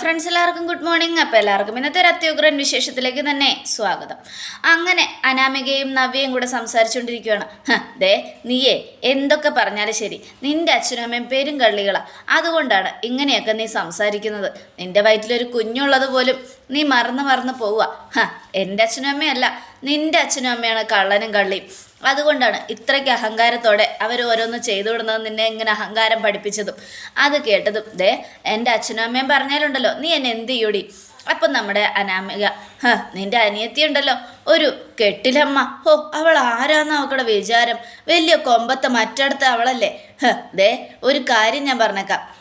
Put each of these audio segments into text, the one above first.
Friends എല്ലാവർക്കും good morning അപ്പോൾ എല്ലാവർക്കും ഇന്നത്തെ ഒരു അത്യുഗ്രൻ വിശേഷത്തിലേക്ക് തന്നെ സ്വാഗതം. അങ്ങനെ അനാമികയും നവ്യയും കൂടെ സംസാരിച്ചുകൊണ്ടിരിക്കുകയാണ് "ഹ, ദേ നീയേ എന്തൊക്കെ പറഞ്ഞാലും ശരി. നിന്റെ അച്ഛനും അമ്മയും പേരും കള്ളികളാ. അതുകൊണ്ടാണ് ഇങ്ങനെയൊക്കെ നീ സംസാരിക്കുന്നത്. നിന്റെ വയറ്റിലൊരു കുഞ്ഞുള്ളത് പോലും നീ മറന്ന് മറന്ന് പോവുക. എന്റെ അച്ഛനും അമ്മയല്ല നിന്റെ അച്ഛനും അമ്മയാണ് കള്ളനും കള്ളിയും. അതുകൊണ്ടാണ് ഇത്രയ്ക്ക് അഹങ്കാരത്തോടെ അവർ ഓരോന്ന് ചെയ്തു വിടുന്നത് നിന്നെ ഇങ്ങനെ അഹങ്കാരം പഠിപ്പിച്ചതും. അത് കേട്ടതും ദേ എന്റെ അച്ഛനും അമ്മയും പറഞ്ഞാലുണ്ടല്ലോ നീ എന്നെ എന്ത് ചെയ്യൂടി? അപ്പം നമ്മുടെ അനാമിക ഹ നിന്റെ അനിയത്തി ഉണ്ടല്ലോ ഒരു കെട്ടിലമ്മ. ഹോ അവൾ ആരാന്ന് അവക്കടെ വിചാരം? വലിയ കൊമ്പത്തെ മറ്റടുത്ത അവളല്ലേ? ഹ ദേ ഒരു കാര്യം ഞാൻ പറഞ്ഞേക്കാം.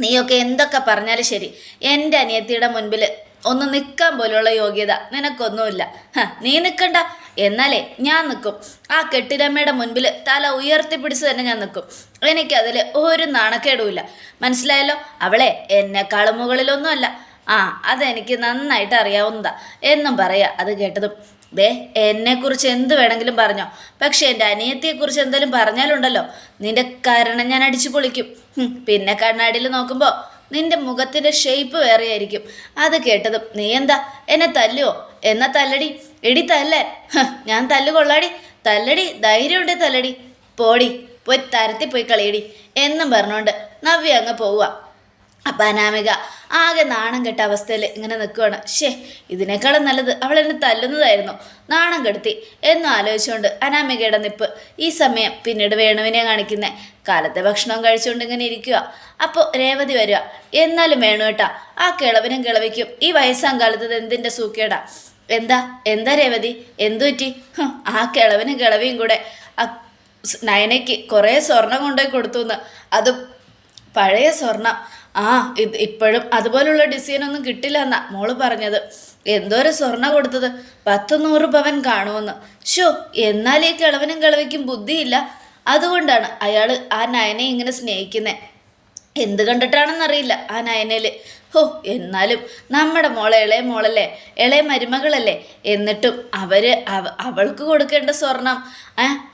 നീയൊക്കെ എന്തൊക്കെ പറഞ്ഞാലും ശരി എന്റെ അനിയത്തിയുടെ മുൻപിൽ ഒന്ന് നിൽക്കാൻ പോലുള്ള യോഗ്യത നിനക്കൊന്നുമില്ല. ഹ, നീ നിൽക്കണ്ട. എന്നാലേ ഞാൻ നിൽക്കും ആ കെട്ടിടമ്മയുടെ മുൻപിൽ തല ഉയർത്തിപ്പിടിച്ച് തന്നെ ഞാൻ നിൽക്കും എനിക്കതിൽ ഒരു നാണക്കേടുമില്ല. മനസ്സിലായല്ലോ? അവളെ എന്നെക്കാളും മുകളിലൊന്നുമല്ല. ആ അതെനിക്ക് നന്നായിട്ട് അറിയാവുന്നതാ. എന്നും പറയാ അത് കേട്ടതും. ദേ എന്നെക്കുറിച്ച് എന്ത് വേണമെങ്കിലും പറഞ്ഞോ. പക്ഷെ എന്റെ അനിയത്തിയെക്കുറിച്ച് എന്തെങ്കിലും പറഞ്ഞാലുണ്ടല്ലോ. നിന്റെ കാരണം ഞാൻ അടിച്ചു പൊളിക്കും. പിന്നെ കണ്ണാടിയിൽ നോക്കുമ്പോൾ നിന്റെ മുഖത്തിന്റെ ഷേപ്പ് വേറെയായിരിക്കും. അത് കേട്ടതും നീ എന്താ? എന്നെ തല്ലുവോ എന്നാ തല്ലടി? എടി തല്ലേ. ഞാൻ തല്ലു കൊള്ളാടി തല്ലടി ധൈര്യമുണ്ടേ തല്ലടി. പോടി പോയി തരത്തി പോയി കളിയടി. എന്നും പറഞ്ഞുകൊണ്ട് നവ്യ അങ്ങ് പോവുക. അപ്പം അനാമിക ആകെ നാണം കെട്ട അവസ്ഥയിൽ ഇങ്ങനെ നിൽക്കുവാണ് ഷേ ഇതിനേക്കാളും നല്ലത് അവൾ എന്നെ തല്ലുന്നതായിരുന്നു. നാണം കെടുത്തി. എന്നും ആലോചിച്ചുകൊണ്ട് അനാമികയുടെ നിപ്പ്. ഈ സമയം പിന്നീട് വേണുവിനെ കാണിക്കുന്നേ. കാലത്തെ ഭക്ഷണം കഴിച്ചുകൊണ്ട് ഇങ്ങനെ ഇരിക്കുക. അപ്പോൾ രേവതി വരിക എന്നാലും വേണു കേട്ടാ ആ കിളവിനും കിളവിക്കും ഈ വയസ്സാം കാലത്ത് എന്തിന്റെ സൂക്കേടാ? എന്താ? എന്താ രേവതി? എന്തു പറ്റി? ആ കിളവിനും കിളവിയും കൂടെ. നയനയ്ക്ക് കുറേ സ്വർണം കൊണ്ടുപോയി കൊടുത്തു എന്ന് അത് പഴയ സ്വർണം ആ ഇത് ഇപ്പോഴും അതുപോലുള്ള ഡിസൈനൊന്നും കിട്ടില്ല എന്നാ മോൾ പറഞ്ഞത്. എന്തോരം സ്വർണ കൊടുത്തത്. പത്ത് നൂറ് പവൻ കാണുമെന്ന്. ഷോ എന്നാൽ ഈ കിളവനും കിളവിക്കും ബുദ്ധിയില്ല. അതുകൊണ്ടാണ് അയാൾ ആ നയനെ ഇങ്ങനെ സ്നേഹിക്കുന്നത് എന്ത് കണ്ടിട്ടാണെന്നറിയില്ല ആ നയനയിൽ ഹോ എന്നാലും നമ്മുടെ മോളെ ഇളയ മോളല്ലേ ഇളയ മരുമകളല്ലേ? എന്നിട്ടും അവർ അവ അവൾക്ക് കൊടുക്കേണ്ട സ്വർണം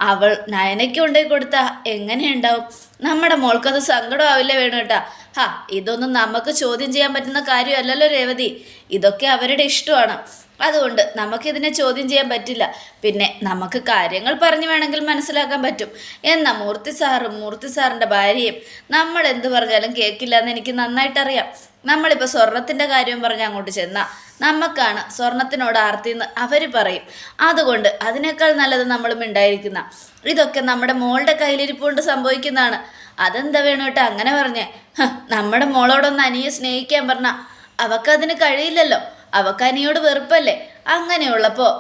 അവൾ നയനയ്ക്ക് കൊണ്ടുപോയി കൊടുത്താൽ എങ്ങനെയുണ്ടാവും നമ്മുടെ മോൾക്കത് സങ്കടമാവില്ല വേണം കേട്ടാ. ഹാ ഇതൊന്നും നമുക്ക് ചോദ്യം ചെയ്യാൻ പറ്റുന്ന കാര്യമല്ലല്ലോ രേവതി. ഇതൊക്കെ അവരുടെ ഇഷ്ടമാണ്. അതുകൊണ്ട് നമുക്കിതിനെ ചോദ്യം ചെയ്യാൻ പറ്റില്ല. പിന്നെ നമുക്ക് കാര്യങ്ങൾ പറഞ്ഞു വേണമെങ്കിൽ മനസ്സിലാക്കാൻ പറ്റും. എന്നാൽ മൂർത്തി സാറും മൂർത്തി സാറിന്റെ ഭാര്യയും നമ്മൾ എന്ത് പറഞ്ഞാലും കേൾക്കില്ല എന്ന് എനിക്ക് നന്നായിട്ടറിയാം. നമ്മളിപ്പോൾ സ്വർണത്തിന്റെ കാര്യം പറഞ്ഞ് അങ്ങോട്ട് ചെന്നാൽ നമുക്കാണ് സ്വർണത്തിനോട് ആർത്തി എന്ന് അവർ പറയും. അതുകൊണ്ട് അതിനേക്കാൾ നല്ലത് നമ്മളും ഉണ്ടായിരിക്കുന്ന. ഇതൊക്കെ നമ്മുടെ മോളുടെ കയ്യിലിരിപ്പുകൊണ്ട് സംഭവിക്കുന്നതാണ്. അതെന്താ വേണു കേട്ടോ അങ്ങനെ പറഞ്ഞേ? നമ്മുടെ മോളോടൊന്ന് അനിയെ സ്നേഹിക്കാൻ പറഞ്ഞാൽ അവക്കതിന് കഴിയില്ലല്ലോ. അവക്ക് അനിയോട് വെറുപ്പല്ലേ? അങ്ങനെയുള്ളപ്പോൾ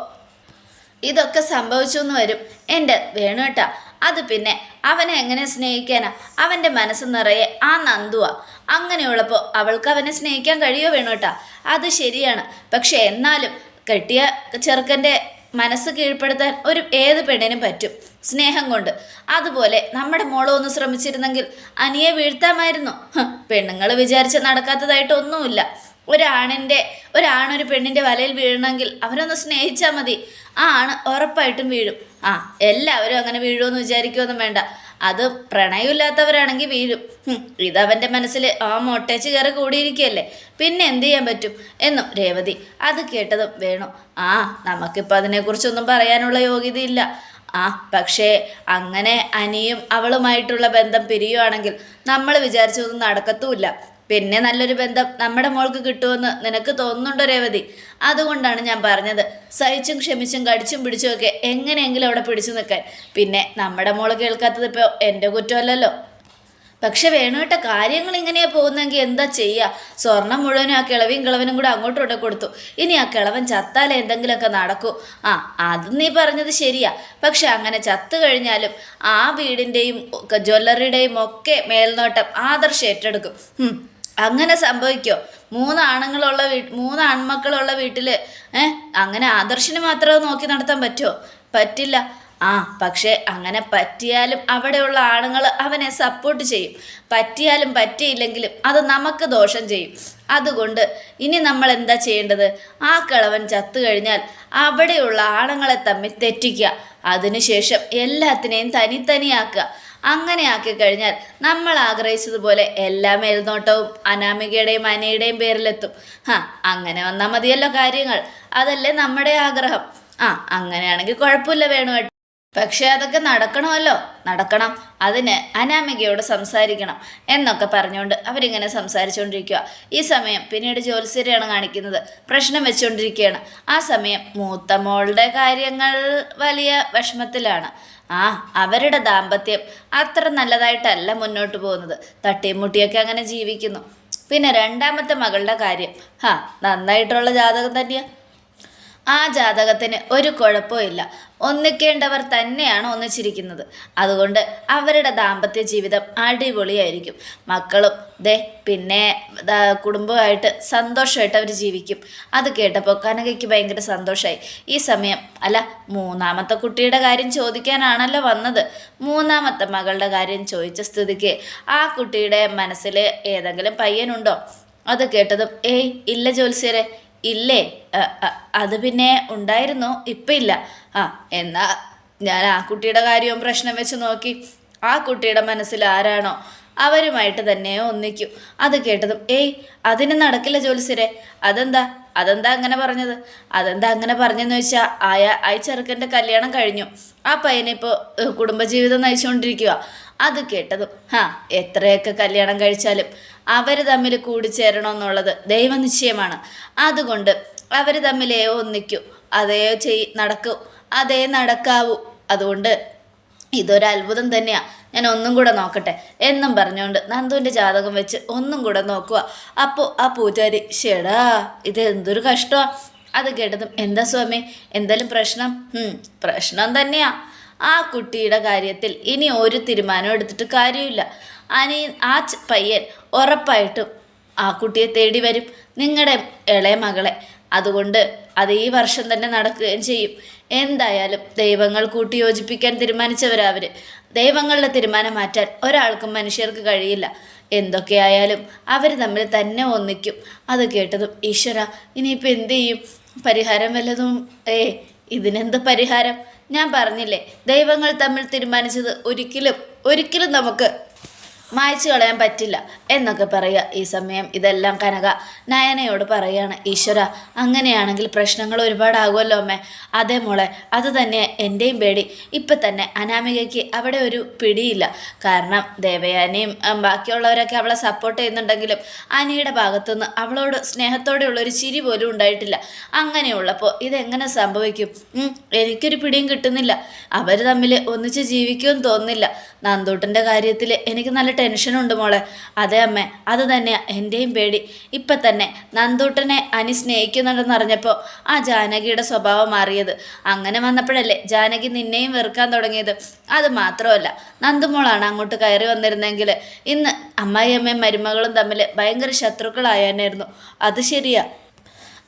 ഇതൊക്കെ സംഭവിച്ചു എന്ന് വരും. എന്റെ വേണുവേട്ടാ അത് പിന്നെ അവനെ എങ്ങനെ സ്നേഹിക്കാനാ? അവന്റെ മനസ്സ് നിറയെ ആ നന്ദുവാ. അങ്ങനെയുള്ളപ്പോൾ അവൾക്ക് അവനെ സ്നേഹിക്കാൻ കഴിയോ വേണോട്ടാ അത് ശരിയാണ്. പക്ഷെ എന്നാലും കെട്ടിയ ചെറുക്കന്റെ മനസ്സ് കീഴ്പ്പെടുത്താൻ ഒരു ഏത് പെണ്ണിനും പറ്റും സ്നേഹം കൊണ്ട്. അതുപോലെ നമ്മുടെ മോൾ ഒന്ന് ശ്രമിച്ചിരുന്നെങ്കിൽ അനിയെ വീഴ്ത്താമായിരുന്നു. പെണ്ണുങ്ങൾ വിചാരിച്ച് നടക്കാത്തതായിട്ടൊന്നുമില്ല ഒരാണിന്റെ ഒരാണൊരു പെണ്ണിന്റെ വലയിൽ വീഴണമെങ്കിൽ അവരൊന്ന് സ്നേഹിച്ചാൽ മതി. ആ ആണ് ഉറപ്പായിട്ടും വീഴും. ആ എല്ലാവരും അങ്ങനെ വീഴുമെന്ന് വിചാരിക്കുമൊന്നും വേണ്ട. അത് പ്രണയമില്ലാത്തവരാണെങ്കിൽ വീഴും. ഇതവന്റെ മനസ്സിൽ ആ മൊട്ടേച്ച് കയറി കൂടിയിരിക്കുകയല്ലേ? പിന്നെ എന്ത് ചെയ്യാൻ പറ്റും? എന്നും രേവതി അത് കേട്ടതും വേണു. ആ നമുക്കിപ്പോൾ അതിനെക്കുറിച്ചൊന്നും പറയാനുള്ള യോഗ്യതയില്ല. ആ പക്ഷേ അങ്ങനെ അനിയും അവളുമായിട്ടുള്ള ബന്ധം പിരിയുവാണെങ്കിൽ നമ്മൾ വിചാരിച്ചതൊന്നും നടക്കത്തുമില്ല. പിന്നെ നല്ലൊരു ബന്ധം നമ്മുടെ മോൾക്ക് കിട്ടുമെന്ന് നിനക്ക് തോന്നുന്നുണ്ടോ രേവതി? അതുകൊണ്ടാണ് ഞാൻ പറഞ്ഞത്. സഹിച്ചും ക്ഷമിച്ചും കടിച്ചും പിടിച്ചും ഒക്കെ എങ്ങനെയെങ്കിലും അവിടെ പിടിച്ചു നിൽക്കാൻ. പിന്നെ നമ്മുടെ മോൾ കേൾക്കാത്തത് ഇപ്പോൾ എന്റെ കുറ്റമല്ലല്ലോ. പക്ഷെ വേണുവേട്ട കാര്യങ്ങൾ ഇങ്ങനെയാ പോകുന്നെങ്കിൽ എന്താ ചെയ്യുക സ്വർണം മുഴുവനും ആ കിളവിയും കിളവനും കൂടെ അങ്ങോട്ടും ഇവിടെ കൊടുത്തു. ഇനി ആ കിളവൻ ചത്താലേ എന്തെങ്കിലുമൊക്കെ നടക്കൂ. ആ അത് നീ പറഞ്ഞത് ശരിയാ. പക്ഷെ അങ്ങനെ ചത്തു കഴിഞ്ഞാലും ആ വീടിന്റെയും ജ്വല്ലറിയുടെയും ഒക്കെ മേൽനോട്ടം ആദർശം ഏറ്റെടുക്കും. അങ്ങനെ സംഭവിക്കോ? മൂന്ന് ആണുങ്ങളുള്ള വീ മൂന്ന് ആൺമക്കളുള്ള വീട്ടിൽ ഏഹ് അങ്ങനെ ആദർശിന് മാത്രമേ നോക്കി നടത്താൻ പറ്റുമോ പറ്റില്ല. ആ പക്ഷേ അങ്ങനെ പറ്റിയാലും അവിടെയുള്ള ആണുങ്ങൾ അവനെ സപ്പോർട്ട് ചെയ്യും. പറ്റിയാലും പറ്റിയില്ലെങ്കിലും അത് നമുക്ക് ദോഷം ചെയ്യും. അതുകൊണ്ട് ഇനി നമ്മൾ എന്താ ചെയ്യേണ്ടത്? ആ കിളവൻ ചത്തു കഴിഞ്ഞാൽ അവിടെയുള്ള ആണുങ്ങളെ തമ്മിൽ തെറ്റിക്കുക. അതിനുശേഷം എല്ലാത്തിനെയും തനിത്തനിയാക്കുക. അങ്ങനെ ആക്കി കഴിഞ്ഞാൽ നമ്മൾ ആഗ്രഹിച്ചതുപോലെ എല്ലാ മേൽനോട്ടവും അനാമികയുടെയും അനയുടെയും പേരിലെത്തും. ഹാ അങ്ങനെ വന്നാൽ മതിയല്ലോ കാര്യങ്ങൾ. അതല്ലേ നമ്മുടെ ആഗ്രഹം. ആ അങ്ങനെയാണെങ്കിൽ കുഴപ്പമില്ല വേണു പക്ഷേ പക്ഷെ അതൊക്കെ നടക്കണമല്ലോ. നടക്കണം. അതിന് അനാമികയോട് സംസാരിക്കണം എന്നൊക്കെ പറഞ്ഞുകൊണ്ട് അവരിങ്ങനെ സംസാരിച്ചുകൊണ്ടിരിക്കുക ഈ സമയം പിന്നീട് ജ്യോത്സ്യരെയാണ് കാണിക്കുന്നത്. പ്രശ്നം വെച്ചുകൊണ്ടിരിക്കുകയാണ്. ആ സമയം മൂത്ത മോളുടെ കാര്യങ്ങൾ വലിയ വിഷമത്തിലാണ്. ആ അവരുടെ ദാമ്പത്യം അത്ര നല്ലതായിട്ടല്ല മുന്നോട്ട് പോകുന്നത്. തട്ടിയും മുട്ടിയൊക്കെ അങ്ങനെ ജീവിക്കുന്നു. പിന്നെ രണ്ടാമത്തെ മകളുടെ കാര്യം. ഹാ നന്നായിട്ടുള്ള ജാതകം തന്നെയാ. ആ ജാതകത്തിന് ഒരു കുഴപ്പമില്ല ഒന്നിക്കേണ്ടവർ തന്നെയാണ് ഒന്നിച്ചിരിക്കുന്നത്. അതുകൊണ്ട് അവരുടെ ദാമ്പത്യ ജീവിതം അടിപൊളിയായിരിക്കും. മക്കളും ദേ പിന്നെ കുടുംബമായിട്ട് സന്തോഷമായിട്ട് അവർ ജീവിക്കും. അത് കേട്ടപ്പോൾ കനകയ്ക്ക് ഭയങ്കര സന്തോഷമായി ഈ സമയം അല്ല മൂന്നാമത്തെ കുട്ടിയുടെ കാര്യം ചോദിക്കാനാണല്ലോ വന്നത്. മൂന്നാമത്തെ മകളുടെ കാര്യം ചോദിച്ച സ്ഥിതിക്ക് ആ കുട്ടിയുടെ മനസ്സിൽ ഏതെങ്കിലും പയ്യനുണ്ടോ? അത് കേട്ടതും ഏയ് ഇല്ല ജോത്സ്യരെ ഇല്ലേ? അത് പിന്നെ ഉണ്ടായിരുന്നു? ഇപ്പം ഇല്ല. ആ എന്നാ ഞാൻ ആ കുട്ടിയുടെ കാര്യവും പ്രശ്നം വെച്ച് നോക്കി. ആ കുട്ടിയുടെ മനസ്സിൽ ആരാണോ അവരുമായിട്ട് തന്നെ ഒന്നിക്കും. അത് കേട്ടതും ഏയ് അതിന് നടക്കില്ല ജോലിസിരെ അതെന്താ? അതെന്താ അങ്ങനെ പറഞ്ഞത്? അതെന്താ അങ്ങനെ പറഞ്ഞെന്ന് വെച്ചാൽ ആയ ആ ചെറുക്കന്റെ കല്യാണം കഴിഞ്ഞു. ആ പയ്യനിപ്പോൾ കുടുംബജീവിതം നയിച്ചുകൊണ്ടിരിക്കുക അത് കേട്ടതും ഹാ എത്രയൊക്കെ കല്യാണം കഴിച്ചാലും അവർ തമ്മിൽ കൂടിച്ചേരണമെന്നുള്ളത് ദൈവനിശ്ചയമാണ് അതുകൊണ്ട് അവർ തമ്മിലേ ഒന്നിക്കൂ അതേ ചെയ് നടക്കൂ അതേ നടക്കാവൂ. അതുകൊണ്ട് ഇതൊരു അത്ഭുതം തന്നെയാണ് ഞാൻ ഒന്നും കൂടെ നോക്കട്ടെ. എന്നും പറഞ്ഞുകൊണ്ട് നന്ദുവിന്റെ ജാതകം വെച്ച് ഒന്നും കൂടെ നോക്കുക അപ്പോൾ ആ പൂജാരി ഷെടാ ഇത് എന്തൊരു കഷ്ടമാ. അത് കേട്ടതും എന്താ സ്വാമി? എന്തായാലും പ്രശ്നം? പ്രശ്നം തന്നെയാ. ആ കുട്ടിയുടെ കാര്യത്തിൽ ഇനി ഒരു തീരുമാനം എടുത്തിട്ട് കാര്യമില്ല. അനി ആ പയ്യൻ ഉറപ്പായിട്ടും ആ കുട്ടിയെ തേടി വരും നിങ്ങളുടെ ഇളയ മകളെ. അതുകൊണ്ട് അത് ഈ വർഷം തന്നെ നടക്കുകയും ചെയ്യും. എന്തായാലും ദൈവങ്ങൾ കൂട്ടിയോജിപ്പിക്കാൻ തീരുമാനിച്ചവരാ അവർ ദൈവങ്ങളുടെ തീരുമാനം മാറ്റാൻ ഒരാൾക്കും മനുഷ്യർക്ക് കഴിയില്ല. എന്തൊക്കെയായാലും അവർ തമ്മിൽ തന്നെ ഒന്നിക്കും. അത് കേട്ടതും ഈശ്വര ഇനിയിപ്പോൾ എന്ത് ചെയ്യും? പരിഹാരം വല്ലതും ഏ ഇതിനെന്ത് പരിഹാരം? ഞാൻ പറഞ്ഞില്ലേ ദൈവങ്ങൾ തമ്മിൽ തീരുമാനിച്ചത് ഒരിക്കലും ഒരിക്കലും നമുക്ക് മായ്ച്ചു കളയാൻ പറ്റില്ല എന്നൊക്കെ പറയുക ഈ സമയം. ഇതെല്ലാം കനക നയനയോട് പറയാണ്. ഈശ്വര അങ്ങനെയാണെങ്കിൽ പ്രശ്നങ്ങൾ ഒരുപാടാകുമല്ലോ അമ്മേ. അതേ മോളെ അത് തന്നെ എന്റെയും പേടി. ഇപ്പം തന്നെ അനാമികയ്ക്ക് അവിടെ ഒരു പിടിയില്ല. കാരണം ദേവയാനയും ബാക്കിയുള്ളവരൊക്കെ അവളെ സപ്പോർട്ട് ചെയ്യുന്നുണ്ടെങ്കിലും അനിയുടെ ഭാഗത്തുനിന്ന് അവളോട് സ്നേഹത്തോടെയുള്ള ഒരു ചിരി പോലും ഉണ്ടായിട്ടില്ല. അങ്ങനെയുള്ളപ്പോൾ ഇതെങ്ങനെ സംഭവിക്കും? എനിക്കൊരു പിടിയും കിട്ടുന്നില്ല. അവർ തമ്മിൽ ഒന്നിച്ച് ജീവിക്കുമെന്ന് തോന്നുന്നില്ല. നന്ദൂട്ടന്റെ കാര്യത്തിൽ എനിക്ക് നല്ല ടെൻഷനുണ്ട് മോളെ. അതെ അമ്മ അത് തന്നെയാണ് എന്റെയും പേടി. ഇപ്പം തന്നെ നന്ദൂട്ടനെ അനി സ്നേഹിക്കുന്നുണ്ടെന്ന് അറിഞ്ഞപ്പോൾ ആ ജാനകിയുടെ സ്വഭാവം മാറിയത്. അങ്ങനെ വന്നപ്പോഴല്ലേ ജാനകി നിന്നെയും വെറുക്കാൻ തുടങ്ങിയത്. അത് മാത്രമല്ല നന്ദുമോളാണ് അങ്ങോട്ട് കയറി വന്നിരുന്നെങ്കിൽ ഇന്ന് അമ്മായിയമ്മയും മരുമകളും തമ്മിൽ ഭയങ്കര ശത്രുക്കളായാനായിരുന്നു. അത് ശരിയാ.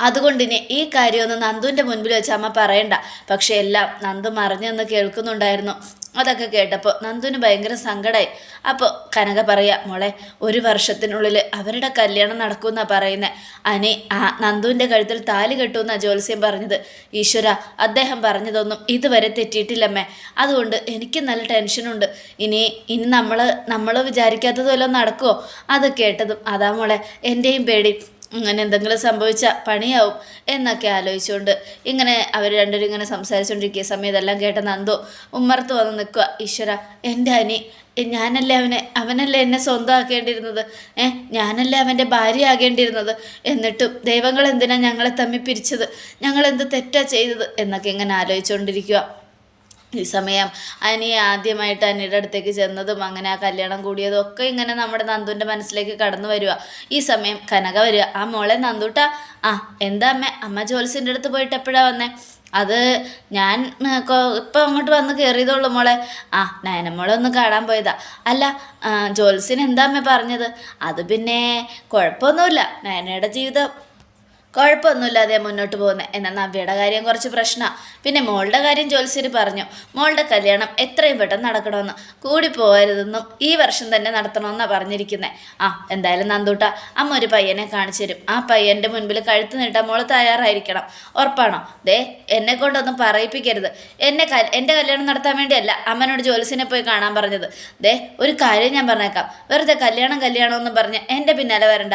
അതുകൊണ്ട് ഇനി ഈ കാര്യമൊന്നും നന്ദുവിന്റെ മുൻപിൽ വെച്ച് അമ്മ പറയണ്ട. പക്ഷെ എല്ലാം നന്ദു മറിഞ്ഞെന്ന് കേൾക്കുന്നുണ്ടായിരുന്നു. അതൊക്കെ കേട്ടപ്പോൾ നന്ദുവിന് ഭയങ്കര സങ്കടമായി അപ്പോൾ കനക പറയാ മോളെ ഒരു വർഷത്തിനുള്ളിൽ അവരുടെ കല്യാണം നടക്കുമെന്നാണ് പറയുന്നത് അനി ആ നന്ദുവിന്റെ കഴുത്തിൽ താലി കെട്ടുമെന്നാണ് ജ്യോത്സ്യം പറഞ്ഞത്. ഈശ്വര അദ്ദേഹം പറഞ്ഞതൊന്നും ഇതുവരെ തെറ്റിയിട്ടില്ലമ്മേ. അതുകൊണ്ട് എനിക്ക് നല്ല ടെൻഷനുണ്ട്. ഇനി ഇനി നമ്മൾ നമ്മൾ വിചാരിക്കാത്തത് വല്ലതും നടക്കുമോ അത് കേട്ടതും അതാ മോളെ എന്റെയും പേടി. അങ്ങനെ എന്തെങ്കിലും സംഭവിച്ച പണിയാവും എന്നൊക്കെ ആലോചിച്ചുകൊണ്ട് ഇങ്ങനെ അവർ രണ്ടുപേരും ഇങ്ങനെ സംസാരിച്ചുകൊണ്ടിരിക്കുക സമയത്ത് എല്ലാം കേട്ട നന്ദോ ഉമ്മർത്ത് വന്ന് നിൽക്കുക ഈശ്വര എന്റെ അനി ഞാനല്ലേ അവനെ അവനല്ലേ എന്നെ സ്വന്തമാക്കേണ്ടിയിരുന്നത്? ഏ ഞാനല്ലേ അവന്റെ ഭാര്യ ആകേണ്ടിയിരുന്നത് എന്നിട്ടും ദൈവങ്ങൾ എന്തിനാ ഞങ്ങളെ തമ്മിൽ പിരിച്ചത്? ഞങ്ങൾ എന്ത് തെറ്റാ ചെയ്തത്? എന്നൊക്കെ ഇങ്ങനെ ആലോചിച്ചുകൊണ്ടിരിക്കുക ഈ സമയം അനി ആദ്യമായിട്ട് അനിയുടെ അടുത്തേക്ക് ചെന്നതും അങ്ങനെ ആ കല്യാണം കൂടിയതും ഒക്കെ ഇങ്ങനെ നമ്മുടെ നന്ദുവിന്റെ മനസ്സിലേക്ക് കടന്നു വരിക ഈ സമയം കനക വരിക. ആ മോളെ നന്ദൂട്ട ആ എന്താ അമ്മ? അമ്മ ജോൽസിന്റെ അടുത്ത് പോയിട്ട് എപ്പോഴാണ് വന്നേ? അത് ഞാൻ ഇപ്പം അങ്ങോട്ട് വന്ന് കയറിയതുള്ളൂ മോളെ. ആ നയനമോളെ ഒന്ന് കാണാൻ പോയതാ. അല്ല ജോൽസിന് എന്താ അമ്മ പറഞ്ഞത്? അത് പിന്നെ കുഴപ്പമൊന്നുമില്ല. നയനയുടെ ജീവിതം കുഴപ്പമൊന്നുമില്ലാതെ മുന്നോട്ട് പോകുന്നത് എന്നാൽ നവ്യയുടെ കാര്യം കുറച്ച് പ്രശ്നമാണ് പിന്നെ മോളുടെ കാര്യം ജോത്സ്യര് പറഞ്ഞു. മോളുടെ കല്യാണം എത്രയും പെട്ടെന്ന് നടക്കണമെന്ന് കൂടി പോകരുതെന്നും ഈ വർഷം തന്നെ നടത്തണമെന്നാണ് പറഞ്ഞിരിക്കുന്നത് ആ എന്തായാലും നന്ദൂട്ട അമ്മ ഒരു പയ്യനെ കാണിച്ചു തരും. ആ പയ്യന്റെ മുൻപിൽ കഴുത്ത് നീട്ടാൻ മോൾ തയ്യാറായിരിക്കണം. ഉറപ്പാണോ? ദേ എന്നെ കൊണ്ടൊന്നും പറയിപ്പിക്കരുത്. എന്നെ എന്റെ കല്യാണം നടത്താൻ വേണ്ടിയല്ല അമ്മനോട് ജോലിസിനെ പോയി കാണാൻ പറഞ്ഞത്. ദേ ഒരു കാര്യം ഞാൻ പറഞ്ഞേക്കാം. വെറുതെ കല്യാണം കല്യാണം എന്നും പറഞ്ഞ് എന്റെ പിന്നാലെ വരണ്ട.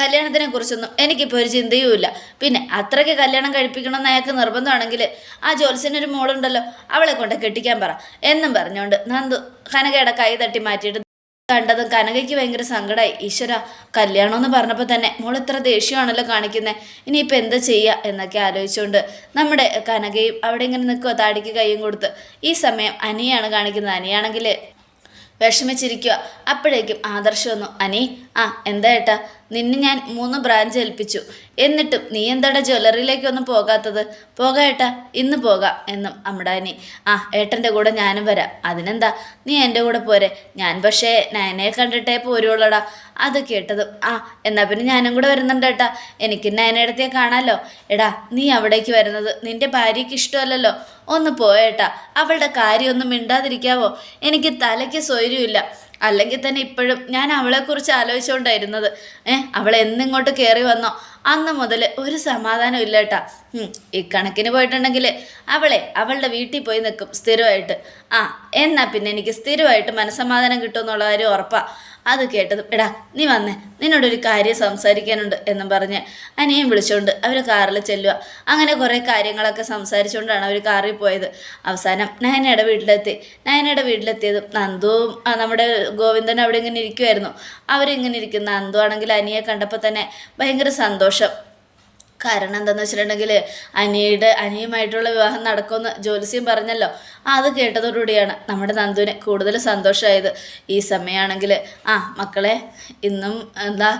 കല്യാണത്തിനെ കുറിച്ചൊന്നും എനിക്കിപ്പോൾ ഒരു ചിന്തയുമില്ല. പിന്നെ അത്രയ്ക്ക് കല്യാണം കഴിപ്പിക്കണമെന്ന് അയാൾക്ക് നിർബന്ധമാണെങ്കിൽ ആ ജോത്സ്യനൊരു മോളുണ്ടല്ലോ അവളെ കൊണ്ട് കെട്ടിക്കാൻ പറ. എന്നും പറഞ്ഞുകൊണ്ട് നന്ദു കനകയുടെ കൈ തട്ടി മാറ്റിയിട്ട് കണ്ടതും കനകയ്ക്ക് ഭയങ്കര സങ്കടമായി ഈശ്വര കല്യാണം എന്ന് പറഞ്ഞപ്പോൾ തന്നെ മോൾ ഇത്ര ദേഷ്യമാണല്ലോ കാണിക്കുന്നത് ഇനിയിപ്പോൾ എന്താ ചെയ്യുക എന്നൊക്കെ ആലോചിച്ചുകൊണ്ട് നമ്മുടെ കനകയും അവിടെ ഇങ്ങനെ നിൽക്കുക താടിക്ക് കൈയും കൊടുത്ത്. ഈ സമയം അനിയാണ് കാണിക്കുന്നത്. അനിയാണെങ്കിൽ വിഷമിച്ചിരിക്കുക അപ്പോഴേക്കും ആദർശം വന്നു അനി ആ എന്താ ഏട്ടാ? നിന്നെ ഞാൻ മൂന്ന് ബ്രാഞ്ച് ഏൽപ്പിച്ചു. എന്നിട്ടും നീ എന്താടാ ജ്വല്ലറിയിലേക്കൊന്നും പോകാത്തത്? പോകാം ഏട്ടാ ഇന്ന് പോകാം എന്നും അമ്മടാനി. ആ ഏട്ടന്റെ കൂടെ ഞാനും വരാം. അതിനെന്താ? നീ എന്റെ കൂടെ പോരെ. ഞാൻ പക്ഷേ നയനയെ കണ്ടിട്ടേ പോരുള്ളടാ. അത് കേട്ടതും ആ എന്നാൽ പിന്നെ ഞാനും കൂടെ വരുന്നുണ്ട് ഏട്ടാ. എനിക്ക് നയനയിടത്തെ കാണാമല്ലോ എടാ നീ അവിടേക്ക് വരുന്നത് നിന്റെ ഭാര്യയ്ക്ക് ഇഷ്ടമല്ലല്ലോ. ഒന്ന് പോയേട്ടാ അവളുടെ കാര്യമൊന്നും മിണ്ടാതിരിക്കാവോ? എനിക്ക് തലയ്ക്ക് സ്വൈര്യമില്ല. അല്ലെങ്കിൽ തന്നെ ഇപ്പോഴും ഞാൻ അവളെക്കുറിച്ച് ആലോചിച്ചുകൊണ്ടായിരുന്നത് ഏഹ് അവൾ എന്നിങ്ങോട്ട് കയറി വന്നോ? അന്ന് മുതൽ ഒരു സമാധാനം ഇല്ല കേട്ടാ ഇക്കണക്കിന് പോയിട്ടുണ്ടെങ്കിൽ അവളെ അവളുടെ വീട്ടിൽ പോയി നിൽക്കും സ്ഥിരമായിട്ട്. ആ എന്നാൽ പിന്നെ എനിക്ക് സ്ഥിരമായിട്ട് മനസ്സമാധാനം കിട്ടുമെന്നുള്ള കാര്യം ഉറപ്പാ. അത് കേട്ടതും എടാ നീ വന്നേ. നിന്നോടൊരു കാര്യം സംസാരിക്കാനുണ്ട് എന്നും പറഞ്ഞ് അനിയും വിളിച്ചുകൊണ്ട് അവർ കാറിൽ ചെല്ലുക അങ്ങനെ കുറേ കാര്യങ്ങളൊക്കെ സംസാരിച്ചുകൊണ്ടാണ് അവർ കാറിൽ പോയത്. അവസാനം നയനയുടെ വീട്ടിലെത്തി. നയനയുടെ വീട്ടിലെത്തിയതും നന്ദുവും നമ്മുടെ ഗോവിന്ദൻ അവിടെ ഇങ്ങനെ ഇരിക്കുമായിരുന്നു അവരിങ്ങനെ ഇരിക്കുന്ന. നന്ദു ആണെങ്കിൽ അനിയെ കണ്ടപ്പോൾ തന്നെ ഭയങ്കര സന്തോഷം. കാരണം എന്താണെന്ന് വെച്ചിട്ടുണ്ടെങ്കിൽ അനിയുടെ അനിയുമായിട്ടുള്ള വിവാഹം നടക്കുമെന്ന് ജ്യോത്സ്യം പറഞ്ഞല്ലോ. അത് കേട്ടതോടുകൂടിയാണ് നമ്മുടെ നന്ദുവിന് കൂടുതൽ സന്തോഷമായത്. ഈ സമയമാണെങ്കിൽ ആ മക്കളെ ഇന്നും എന്താ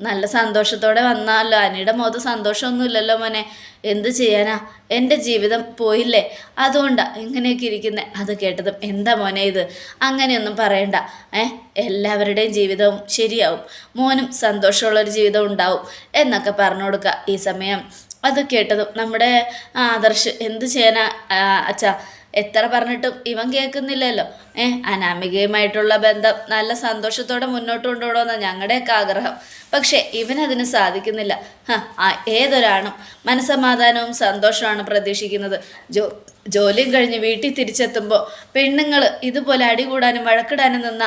നല്ല സന്തോഷത്തോടെ വന്നാലോ? അനിയുടെ മുഖത്ത് സന്തോഷമൊന്നുമില്ലല്ലോ മോനെ. എന്ത് ചെയ്യാനാ? എന്റെ ജീവിതം പോയില്ലേ? അതുകൊണ്ടാ ഇങ്ങനെയൊക്കെ ഇരിക്കുന്നത് അത് കേട്ടതും എന്താ മോനെ ഇത്? അങ്ങനെയൊന്നും പറയണ്ട. ഏ? എല്ലാവരുടെയും ജീവിതവും ശരിയാവും. മോനും സന്തോഷമുള്ളൊരു ജീവിതം ഉണ്ടാവും എന്നൊക്കെ പറഞ്ഞു കൊടുക്കുക ഈ സമയം. അത് കേട്ടതും നമ്മുടെ ആദർശ് എന്ത് ചെയ്യാനാ? അച്ഛാ എത്ര പറഞ്ഞിട്ടും ഇവൻ കേൾക്കുന്നില്ലല്ലോ. ഏ അനാമികയുമായിട്ടുള്ള ബന്ധം നല്ല സന്തോഷത്തോടെ മുന്നോട്ട് കൊണ്ടുപോകണമെന്ന് ഞങ്ങളുടെയൊക്കെ ആഗ്രഹം. പക്ഷേ ഇവനതിന് സാധിക്കുന്നില്ല. ഏതൊരാണും മനസമാധാനവും സന്തോഷമാണ് പ്രതീക്ഷിക്കുന്നത്. ജോ ജോലിയും കഴിഞ്ഞ് വീട്ടിൽ തിരിച്ചെത്തുമ്പോൾ പെണ്ണുങ്ങൾ ഇതുപോലെ അടികൂടാനും വഴക്കിടാനും നിന്ന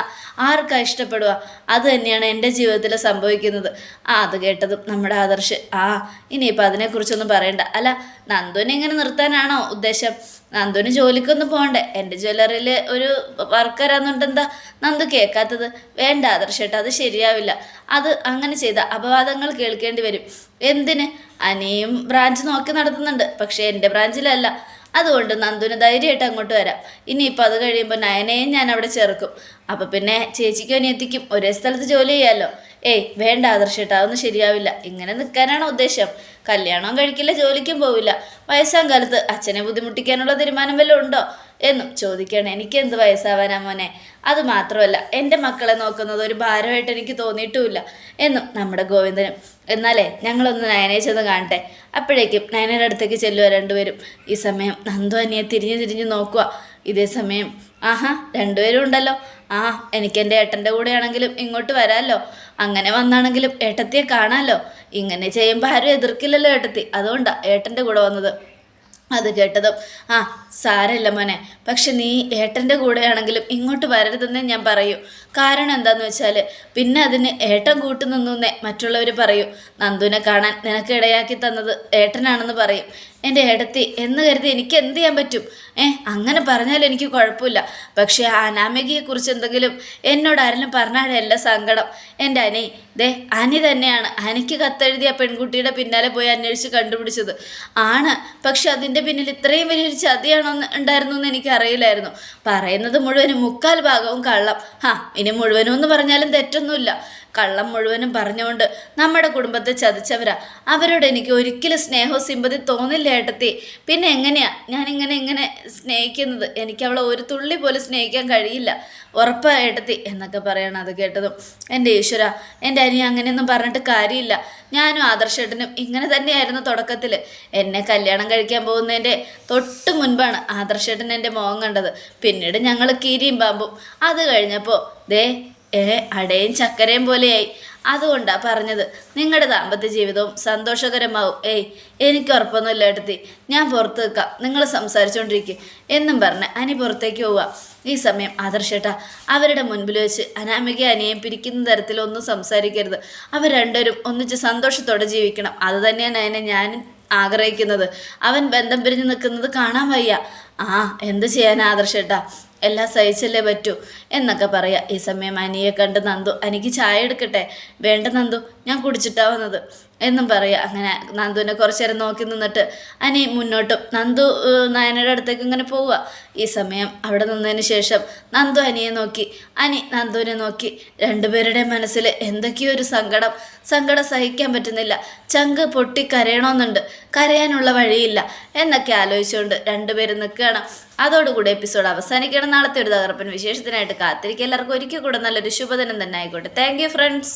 ആർക്കാ ഇഷ്ടപ്പെടുക? അത് തന്നെയാണ് എന്റെ ജീവിതത്തിൽ സംഭവിക്കുന്നത്. ആ അത് കേട്ടതും നമ്മുടെ ആദർശ് ആ ഇനിയിപ്പോൾ അതിനെക്കുറിച്ചൊന്നും പറയണ്ട. അല്ല നന്ദുവിനെ ഇങ്ങനെ നിർത്താനാണോ ഉദ്ദേശം? നന്ദുവിന് ജോലിക്കൊന്നും പോകണ്ടേ. എന്റെ ജ്വല്ലറിയിൽ ഒരു വർക്കറാന്നുണ്ട് എന്താ? നന്ദു കേൾക്കാത്തത്. വേണ്ട ആദർശേട്ടാ അത് ശരിയാവില്ല. അത് അങ്ങനെ ചെയ്ത അപവാദങ്ങൾ കേൾക്കേണ്ടി വരും. എന്തിന്? അനിയും ബ്രാഞ്ച് നോക്കി നടത്തുന്നുണ്ട്. പക്ഷേ എന്റെ ബ്രാഞ്ചിലല്ല അതുകൊണ്ട് നന്ദുവിന് ധൈര്യമായിട്ട് അങ്ങോട്ട് വരാം. ഇനിയിപ്പോൾ അത് കഴിയുമ്പോൾ നയനയും ഞാൻ അവിടെ ചേർക്കും. അപ്പോൾ പിന്നെ ചേച്ചിക്കും അനിയത്തിക്കും ഒരേ സ്ഥലത്ത് ജോലി ചെയ്യാമല്ലോ ഏയ് വേണ്ട ആദർശേട്ടാ അതൊന്നും ശരിയാവില്ല. ഇങ്ങനെ നിൽക്കാനാണ് ഉദ്ദേശം. കല്യാണവും കഴിക്കില്ല ജോലിക്കും പോവില്ല. വയസ്സാം കാലത്ത് അച്ഛനെ ബുദ്ധിമുട്ടിക്കാനുള്ള തീരുമാനം വല്ലതും ഉണ്ടോ? എന്നും ചോദിക്കണം എനിക്ക് എന്ത് വയസ്സാവാനാ മോനെ? അത് മാത്രമല്ല എന്റെ മക്കളെ നോക്കുന്നത് ഒരു ഭാരമായിട്ട് എനിക്ക് തോന്നിയിട്ടുമില്ല എന്നും നമ്മുടെ ഗോവിന്ദനും. എന്നാലേ ഞങ്ങളൊന്ന് നയനയെ ചെന്ന് കാണട്ടെ. അപ്പോഴേക്കും നയനയുടെ അടുത്തേക്ക് ചെല്ലുക രണ്ടുപേരും. ഈ സമയം നന്ദു അനിയെ തിരിഞ്ഞു തിരിഞ്ഞ് നോക്കുക ഇതേ സമയം ആഹാ രണ്ടുപേരും ഉണ്ടല്ലോ. ആ എനിക്ക് എന്റെ ഏട്ടന്റെ കൂടെയാണെങ്കിലും ഇങ്ങോട്ട് വരാമല്ലോ. അങ്ങനെ വന്നാണെങ്കിലും ഏട്ടത്തിയെ കാണാമല്ലോ. ഇങ്ങനെ ചെയ്യുമ്പോൾ ആരും എതിർക്കില്ലല്ലോ ഏട്ടത്തി. അതുകൊണ്ടാണ് ഏട്ടന്റെ കൂടെ വന്നത്. അത് കേട്ടതും ആ സാരമില്ല മോനെ. പക്ഷെ നീ ഏട്ടന്റെ കൂടെയാണെങ്കിലും ഇങ്ങോട്ട് വരരുതെന്നേ ഞാൻ പറയൂ. കാരണം എന്താന്ന് വെച്ചാൽ പിന്നെ അതിന് ഏട്ടൻ കൂട്ടു നിന്നേ മറ്റുള്ളവർ പറയൂ. നന്ദുവിനെ കാണാൻ നിനക്ക് ഇടയാക്കി തന്നത് ഏട്ടനാണെന്ന് പറയും. എന്റെ ഏടത്തി എന്ന് കരുതി എനിക്ക് എന്ത് ചെയ്യാൻ പറ്റും? ഏ അങ്ങനെ പറഞ്ഞാൽ എനിക്ക് കുഴപ്പമില്ല. പക്ഷേ ആ അനാമികയെക്കുറിച്ച് എന്തെങ്കിലും എന്നോട് ആരെങ്കിലും പറഞ്ഞാലല്ല സങ്കടം. എന്റെ അനി ദേ അനി തന്നെയാണ്. അനിക്ക് കത്തെഴുതിയ പെൺകുട്ടിയുടെ പിന്നാലെ പോയി അന്വേഷിച്ച് കണ്ടുപിടിച്ചത്. ആണ്. പക്ഷെ അതിന്റെ പിന്നിൽ ഇത്രയും വലിയൊരു ചതിയാണോ ഉണ്ടായിരുന്നു എന്ന് എനിക്ക് അറിയില്ലായിരുന്നു പറയുന്നത് മുഴുവനും മുക്കാൽ ഭാഗവും കള്ളം. ഹാ ഇനി മുഴുവനും എന്ന് പറഞ്ഞാലും തെറ്റൊന്നുമില്ല. കള്ളം മുഴുവനും പറഞ്ഞുകൊണ്ട് നമ്മുടെ കുടുംബത്തെ ചതിച്ചവരാ. അവരോട് എനിക്ക് ഒരിക്കലും സ്നേഹവും സിമ്പതി തോന്നില്ല ഏട്ടത്തി. പിന്നെ എങ്ങനെയാ? ഞാനിങ്ങനെ ഇങ്ങനെ സ്നേഹിക്കുന്നത്. എനിക്ക് അവളെ ഒരു തുള്ളി പോലും സ്നേഹിക്കാൻ കഴിയില്ല. ഉറപ്പാ ഏട്ടത്തി എന്നൊക്കെ പറയണം അത് കേട്ടതും. എന്റെ ഈശ്വര എന്റെ അനിയ അങ്ങനെയൊന്നും പറഞ്ഞിട്ട് കാര്യമില്ല. ഞാനും ആദർശേട്ടനും ഇങ്ങനെ തന്നെയായിരുന്നു തുടക്കത്തിൽ എന്നെ കല്യാണം കഴിക്കാൻ പോകുന്നതിന്റെ തൊട്ട് മുൻപാണ് ആദർശേട്ടൻ എന്റെ മുഖം കണ്ടത്. പിന്നീട് ഞങ്ങൾ കീരിയും പാമ്പും. അത് കഴിഞ്ഞപ്പോൾ ദേ ഏ അടയും ചക്കരയും പോലെയായി. അതുകൊണ്ടാ പറഞ്ഞത്. നിങ്ങളുടെ ദാമ്പത്യ ജീവിതവും സന്തോഷകരമാവും. ഏയ് എനിക്ക് ഉറപ്പൊന്നുമില്ല എടുത്തി ഞാൻ പുറത്ത് നിൽക്കാം നിങ്ങൾ സംസാരിച്ചുകൊണ്ടിരിക്കും എന്നും പറഞ്ഞ് അനി പുറത്തേക്ക് പോവാം. ഈ സമയം ആദർശേട്ട അവരുടെ മുൻപിൽ വെച്ച് അനാമിക അനിയെ പിരിക്കുന്ന തരത്തിൽ ഒന്നും സംസാരിക്കരുത്. അവർ രണ്ടുപേരും ഒന്നിച്ച് സന്തോഷത്തോടെ ജീവിക്കണം. അത് തന്നെയാണ് അതിനെ ഞാനും ആഗ്രഹിക്കുന്നത്. അവൻ ബന്ധം പിരിഞ്ഞ് നിൽക്കുന്നത് കാണാൻ വയ്യ. ആ എന്ത് ചെയ്യാൻ ആദർശേട്ടാ എല്ലാം സഹിച്ചല്ലേ പറ്റൂ എന്നൊക്കെ പറയാം. ഈ സമയം അനിയെ കണ്ട് നന്ദു എനിക്ക് ചായ എടുക്കട്ടെ? വേണ്ട നന്ദു ഞാൻ കുടിച്ചിട്ടാ വന്നത്. എന്നും പറയുക അങ്ങനെ നന്ദുവിനെ കുറച്ചു നേരം നോക്കി നിന്നിട്ട് അനി മുന്നോട്ടും നന്ദു നയനയുടെ അടുത്തേക്ക് ഇങ്ങനെ പോവുക. ഈ സമയം അവിടെ നിന്നതിന് ശേഷം നന്ദു അനിയെ നോക്കി. അനി നന്ദുവിനെ നോക്കി. രണ്ടുപേരുടെ മനസ്സിൽ എന്തൊക്കെയോ ഒരു സങ്കടം. സങ്കടം സഹിക്കാൻ പറ്റുന്നില്ല. ചങ്ക് പൊട്ടി കരയണമെന്നുണ്ട് കരയാനുള്ള വഴിയില്ല. എന്നൊക്കെ ആലോചിച്ചുകൊണ്ട് രണ്ടുപേരും നിൽക്കുകയാണ്. അതോടുകൂടി എപ്പിസോഡ് അവസാനിക്കണം നാളത്തെ ഒരു തകർപ്പൻ വിശേഷത്തിനായിട്ട് കാത്തിരിക്കുക. എല്ലാവർക്കും ഒരിക്കൽ കൂടെ നല്ലൊരു ശുഭദിനം തന്നെ ആയിക്കോട്ടെ. Thank friends